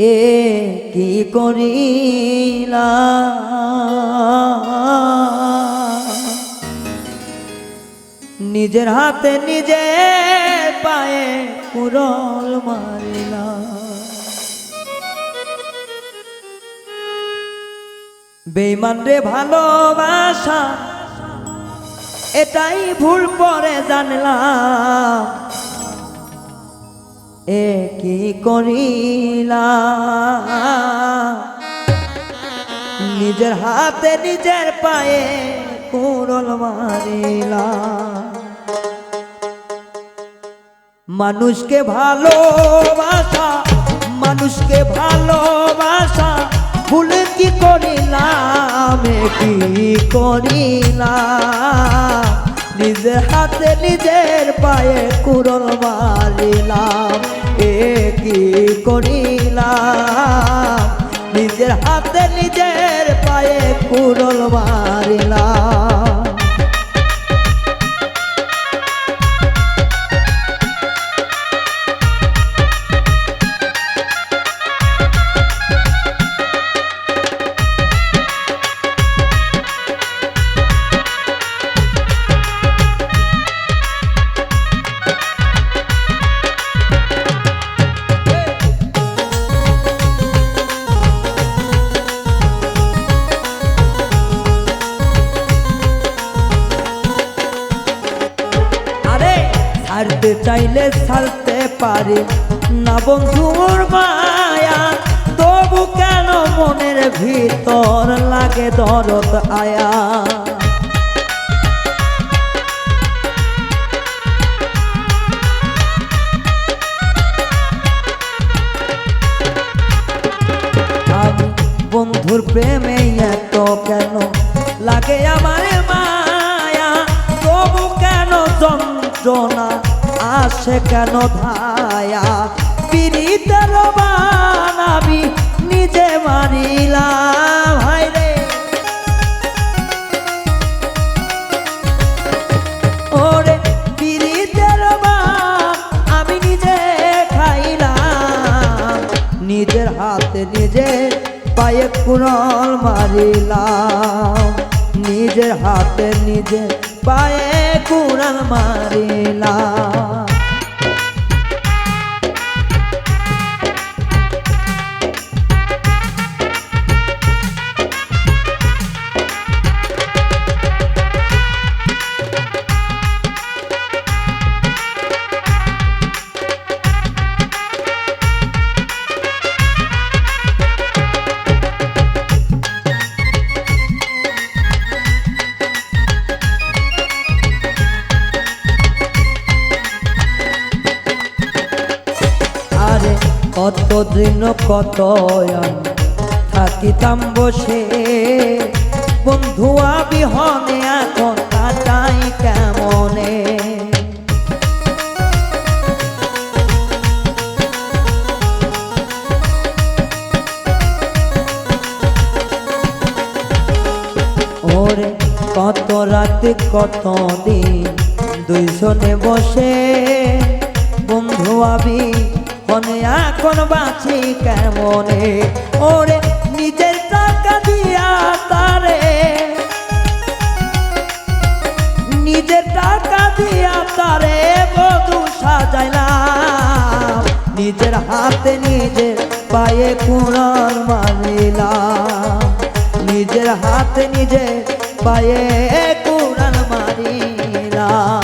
এ কি করিলা? নিজের হাতে নিজে পায়ে কুরল মারিলা। বেইমান রে ভালোবাসা, এটাই ভুল পরে জানলাম। এ কি করিলা? নিজের হাতে নিজের পায়ে কুরল মারিলা। মানুষকে ভালোবাসা মানুষকে ভালোবাসা, ভুলে কি করিলাম কি করিলাম নিজের হাতে নিজের পায়ে কুরল মারিলাম এ কি করিলাম? নিজের হাতে নিজের পায়ে কুরল মারিলাম ছাড়তে চাইলে ছাড়তে পারি। না বন্ধুর মায়া, তবু কেন মনের ভিতর লাগে দরদ আয়া? বন্ধুর প্রেমে এত কেন লাগে আমার মায়া? তবু কেন যন্ত্রণা? আসে কেন ধায়া পিড়িতের বানাবি নিজে মারিলাম হায় রে। ওরে পিড়িতের বান আমি নিজে খাইলাম। নিজের হাতে নিজে পায়ে কুড়াল মারিলাম। নিজের হাতে নিজে পায়ে কুড়াল মারিলাম। কত দিন কত থাকিতাম বসে। বন্ধু বিহনে এখন কাটাই কেমনে? ওরে, কত রাতে, কত দিন দুইজনে বসে। বন্ধু আবি মনে এখন বাঁচি কেমনে? ওরে নিজের টাকা দিয়া তারে। নিজের টাকা দিয়া তারে বধু সাজাইলাম। নিজের হাতে নিজের পায়ে কুড়াল মারিলাম। নিজের হাতে নিজে পায়ে কুড়াল মারিলাম।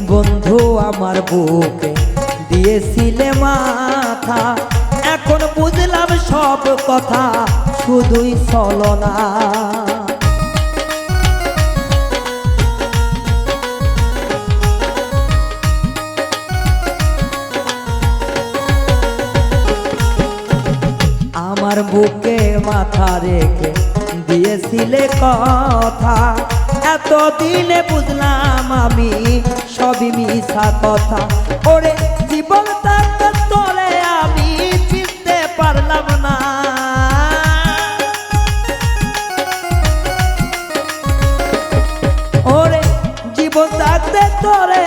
বন্ধু আমার বুকে দিয়েছিলে মাথা। এখন বুঝলাম সব কথা শুধুই ছলনা। আমার বুকে মাথা রেখে দিয়েছিলে কথা। এতদিনে বুঝলাম আমি সবই মিশা কথা। ওরে জীবন তোরে আমি চিনতে পারলাম না। ওরে জীবন থাকতে তোরে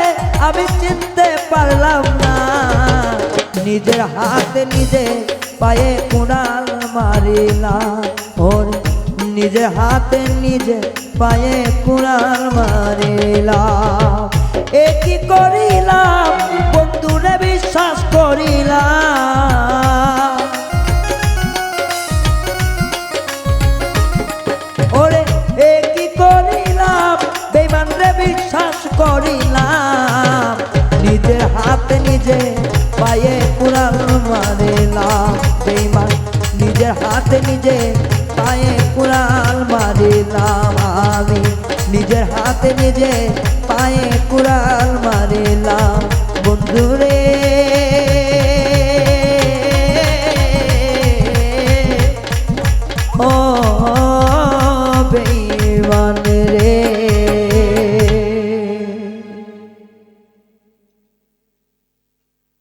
আমি চিনতে পারলাম না। নিজের হাতে নিজে পায়ে কুড়াল মারিলাম। ওরে নিজের হাতে নিজে পায়ে কুড়াল মারিলাম। এ কি করিলাম? বন্ধুরে বিশ্বাস করিলাম। ওরে, এ কি করিলাম? বেমান বিশ্বাস করিলাম। নিজের হাতে নিজে পায়ে কুড়াল মারিলাম। বেমান নিজের হাতে নিজে নিজের হাতে নিজে পায়ে কুড়াল মারিলাম